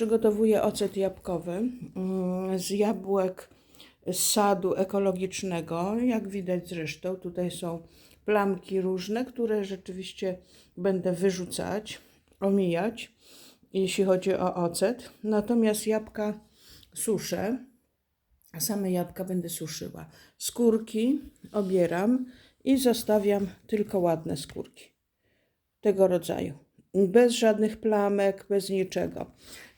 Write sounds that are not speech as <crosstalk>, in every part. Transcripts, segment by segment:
Przygotowuję ocet jabłkowy mm, z jabłek z sadu ekologicznego. Jak widać zresztą, tutaj są plamki różne, które rzeczywiście będę wyrzucać, omijać, jeśli chodzi o ocet. Natomiast jabłka suszę, same jabłka będę suszyła. Skórki obieram i zostawiam tylko ładne skórki tego rodzaju. Bez żadnych plamek, bez niczego.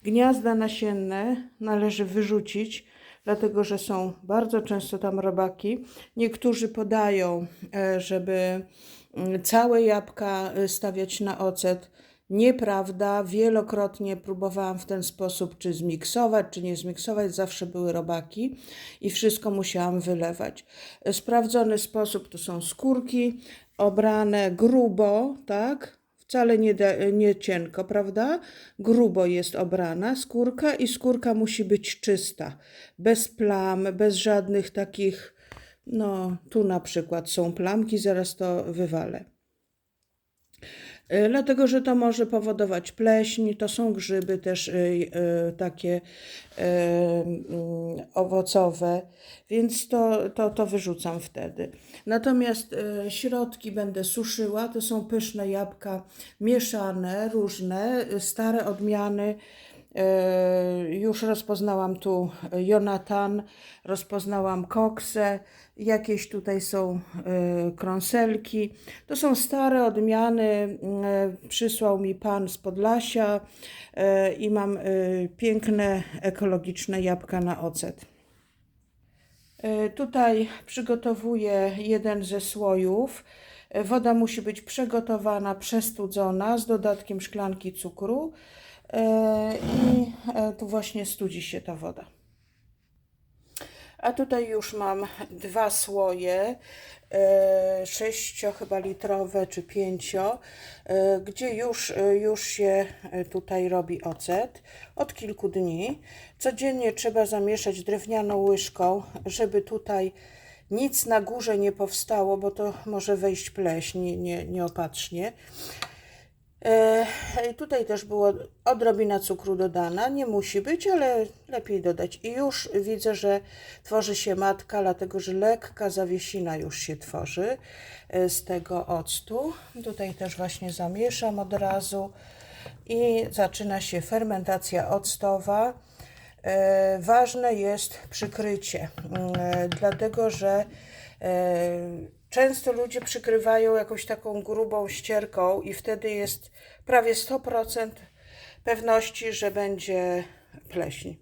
Gniazda nasienne należy wyrzucić, dlatego że są bardzo często tam robaki. Niektórzy podają, e, żeby mm, całe jabłka e, stawiać na ocet. Nieprawda, wielokrotnie próbowałam w ten sposób, czy zmiksować, czy nie zmiksować, zawsze były robaki i wszystko musiałam wylewać. E, Sprawdzony sposób to są skórki obrane grubo, tak? Wcale nie, da, nie cienko, prawda? Grubo jest obrana skórka i skórka musi być czysta, bez plam, bez żadnych takich, no tu na przykład są plamki, zaraz to wywalę. E, Dlatego, że to może powodować pleśń, to są grzyby też y, y, takie mm, owocowe, więc to, to, to wyrzucam wtedy. Natomiast środki będę suszyła, to są pyszne jabłka mieszane, różne, stare odmiany. Y, Już rozpoznałam tu Jonatan, rozpoznałam koksę, jakieś tutaj są y, krąselki. To są stare odmiany. y, Przysłał mi pan z Podlasia i mam piękne ekologiczne jabłka na ocet. Tutaj przygotowuję jeden ze słojów. Woda musi być przygotowana, przestudzona z dodatkiem szklanki cukru i y, tu właśnie studzi się ta woda. A tutaj już mam dwa słoje, e, sześcio chyba litrowe czy pięcio, e, gdzie już, e, już się e, tutaj robi ocet od kilku dni. Codziennie trzeba zamieszać drewnianą łyżką, żeby tutaj nic na górze nie powstało, bo to może wejść pleśń nie, nie, nieopatrznie. E, Tutaj też było odrobina cukru dodana, nie musi być, ale lepiej dodać. I już widzę, że tworzy się matka, dlatego że lekka zawiesina już się tworzy e, z tego octu. Tutaj też właśnie zamieszam od razu i zaczyna się fermentacja octowa. E, Ważne jest przykrycie, mm, dlatego że często ludzie przykrywają jakąś taką grubą ścierką i wtedy jest prawie 100% pewności, że będzie pleśń.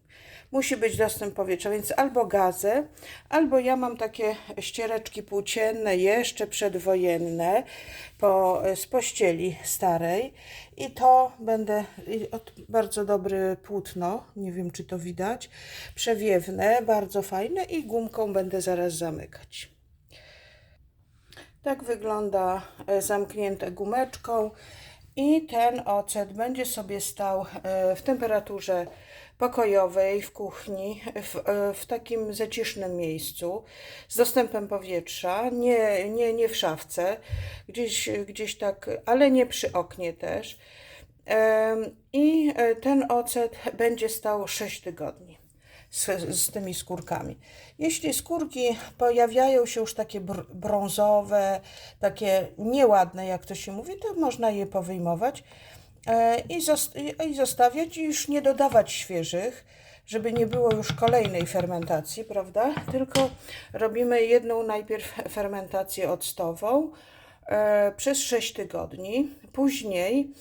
Musi być dostęp powietrza, więc albo gazę, albo ja mam takie ściereczki płócienne, jeszcze przedwojenne, po, z pościeli starej i to będę, bardzo dobre płótno, nie wiem czy to widać, przewiewne, bardzo fajne i gumką będę zaraz zamykać. Tak wygląda e, zamknięte gumeczką i ten ocet będzie sobie stał e, w temperaturze pokojowej w kuchni, w, e, w takim zacisznym miejscu z dostępem powietrza, nie, nie, nie w szafce, gdzieś, gdzieś tak, ale nie przy oknie też. I ten ocet będzie stał 6 tygodni z, z tymi skórkami. Jeśli skórki pojawiają się już takie br- brązowe, takie nieładne, jak to się mówi, to można je powyjmować e, i, zos- i- zostawiać i już nie dodawać świeżych, żeby nie było już kolejnej fermentacji, prawda? Tylko robimy jedną najpierw fermentację octową e, przez 6 tygodni. Później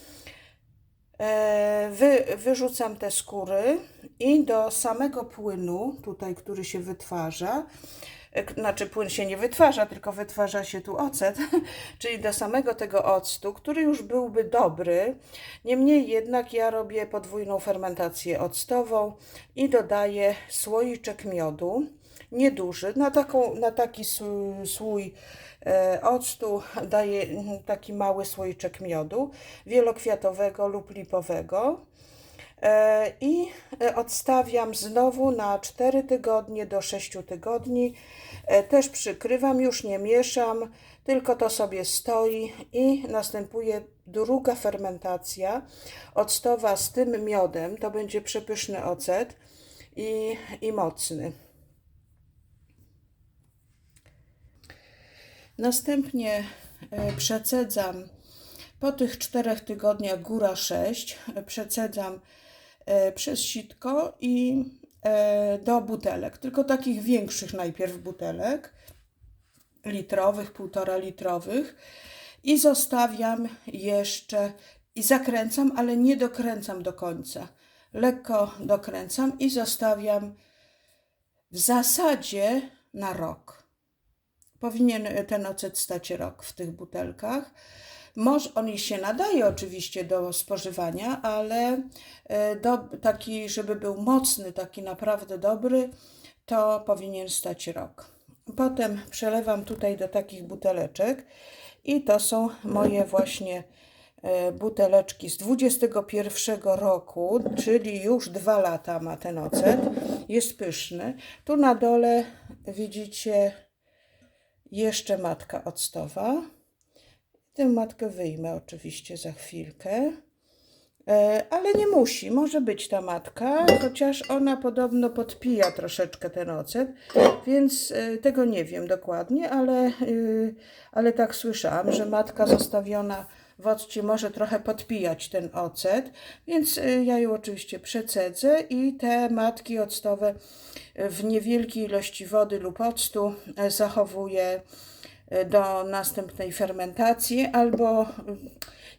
Wy, wyrzucam te skóry i do samego płynu, tutaj, który się wytwarza, e, znaczy płyn się nie wytwarza, tylko wytwarza się tu ocet, <laughs> czyli do samego tego octu, który już byłby dobry. Niemniej jednak ja robię podwójną fermentację octową i dodaję słoiczek miodu, nieduży, na, taką, na taki sł- słój e, octu daję taki mały słoiczek miodu, wielokwiatowego lub lipowego. E, I e, odstawiam znowu na 4 tygodnie do 6 tygodni. Też przykrywam, już nie mieszam, tylko to sobie stoi i następuje druga fermentacja octowa z tym miodem. To będzie przepyszny ocet i, i mocny. Następnie e, przecedzam po tych czterech tygodniach, góra 6, przecedzam e, przez sitko i e, do butelek, tylko takich większych najpierw butelek, litrowych, półtora litrowych i zostawiam jeszcze i zakręcam, ale nie dokręcam do końca. Lekko dokręcam i zostawiam w zasadzie na rok. Powinien ten ocet stać rok w tych butelkach. Może on się nadaje oczywiście do spożywania, ale e, do, taki, żeby był mocny, taki naprawdę dobry, to powinien stać rok. Potem przelewam tutaj do takich buteleczek i to są moje właśnie e, buteleczki z 21 roku, czyli już dwa lata ma ten ocet. Jest pyszny. Tu na dole widzicie jeszcze matka octowa. Tę matkę wyjmę oczywiście za chwilkę. E, Ale nie musi, może być ta matka, chociaż ona podobno podpija troszeczkę ten ocet, więc e, tego nie wiem dokładnie, ale, e, ale tak słyszałam, że matka zostawiona w occie może trochę podpijać ten ocet, więc e, ja ją oczywiście przecedzę i te matki octowe w niewielkiej ilości wody lub octu e, zachowuję do następnej fermentacji, albo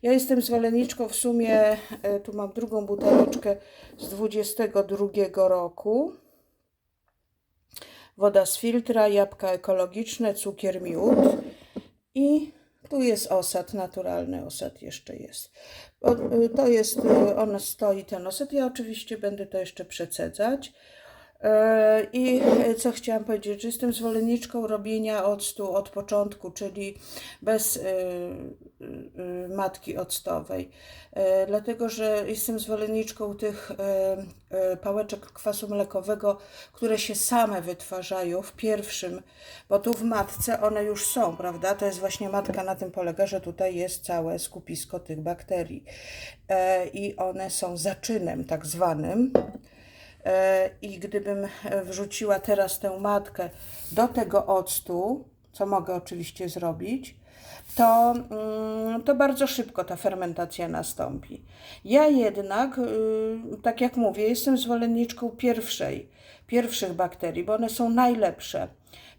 ja jestem zwolenniczką w sumie, tu mam drugą buteleczkę z 22 roku. Woda z filtra, jabłka ekologiczne, cukier, miód i tu jest osad, naturalny osad jeszcze jest. To jest, y, on stoi ten osad. Ja oczywiście będę to jeszcze przecedzać. E, I co chciałam powiedzieć, że jestem zwolenniczką robienia octu od początku, czyli bez y, y, matki octowej. E, Dlatego, że jestem zwolenniczką tych e, e, pałeczek kwasu mlekowego, które się same wytwarzają w pierwszym, bo tu w matce one już są, prawda? To jest właśnie matka na tym polega, że tutaj jest całe skupisko tych bakterii. E, I one są zaczynem tak zwanym. E, I gdybym e, wrzuciła teraz tę matkę do tego octu, co mogę oczywiście zrobić, to, mm, to bardzo szybko ta fermentacja nastąpi. Ja jednak, y, tak jak mówię, jestem zwolenniczką pierwszej, pierwszych bakterii, bo one są najlepsze.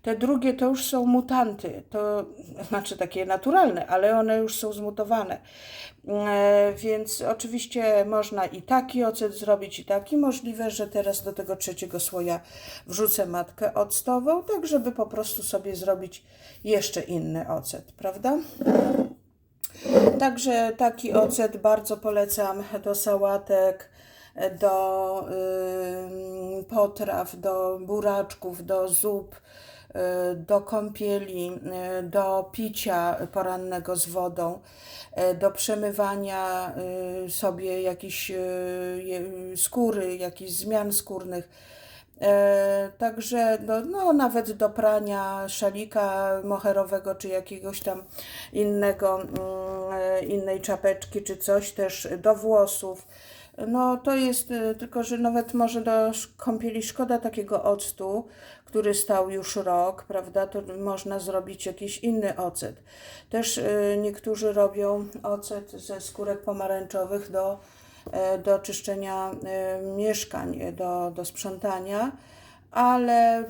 Te drugie to już są mutanty, to znaczy takie naturalne, ale one już są zmutowane. E, Więc oczywiście można i taki ocet zrobić, i taki. Możliwe, że teraz do tego trzeciego słoja wrzucę matkę octową, tak żeby po prostu sobie zrobić jeszcze inny ocet, prawda? Także taki ocet bardzo polecam do sałatek, do potraw, do buraczków, do zup, do kąpieli, y, do picia porannego z wodą, y, do przemywania y, sobie jakiejś y, skóry, jakichś zmian skórnych. Także no, no, nawet do prania szalika moherowego czy jakiegoś tam innego, mm, innej czapeczki czy coś też do włosów. No to jest e, tylko, że nawet może do kąpieli szkoda takiego octu, który stał już rok, prawda? To można zrobić jakiś inny ocet. Też e, niektórzy robią ocet ze skórek pomarańczowych do e, do czyszczenia e, mieszkań, do, do sprzątania, ale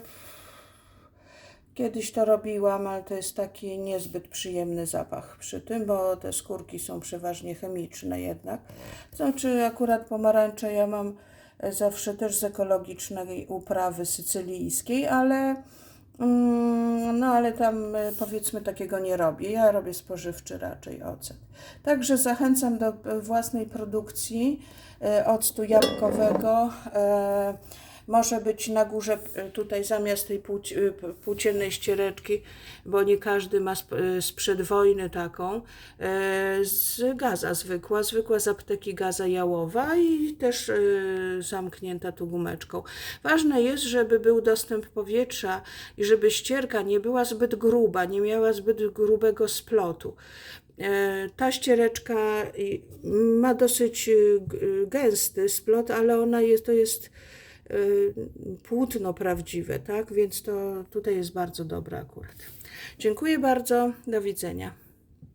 kiedyś to robiłam, ale to jest taki niezbyt przyjemny zapach przy tym, bo te skórki są przeważnie chemiczne jednak. Znaczy akurat pomarańcze ja mam e, zawsze też z ekologicznej uprawy sycylijskiej, ale Mm, No, ale tam e, powiedzmy takiego nie robię. Ja robię spożywczy raczej ocet. Także zachęcam do e, własnej produkcji octu jabłkowego. Może być na górze e, tutaj zamiast tej e, płóciennej ściereczki, bo nie każdy ma e, sprzed wojny taką, z gaza zwykła, zwykła z apteki gaza jałowa i też zamknięta tu gumeczką. Ważne jest, żeby był dostęp powietrza i żeby ścierka nie była zbyt gruba, nie miała zbyt grubego splotu. Ta ściereczka ma dosyć gęsty splot, ale ona jest, to jest płótno prawdziwe, tak? Więc to tutaj jest bardzo dobre akurat. Dziękuję bardzo, do widzenia.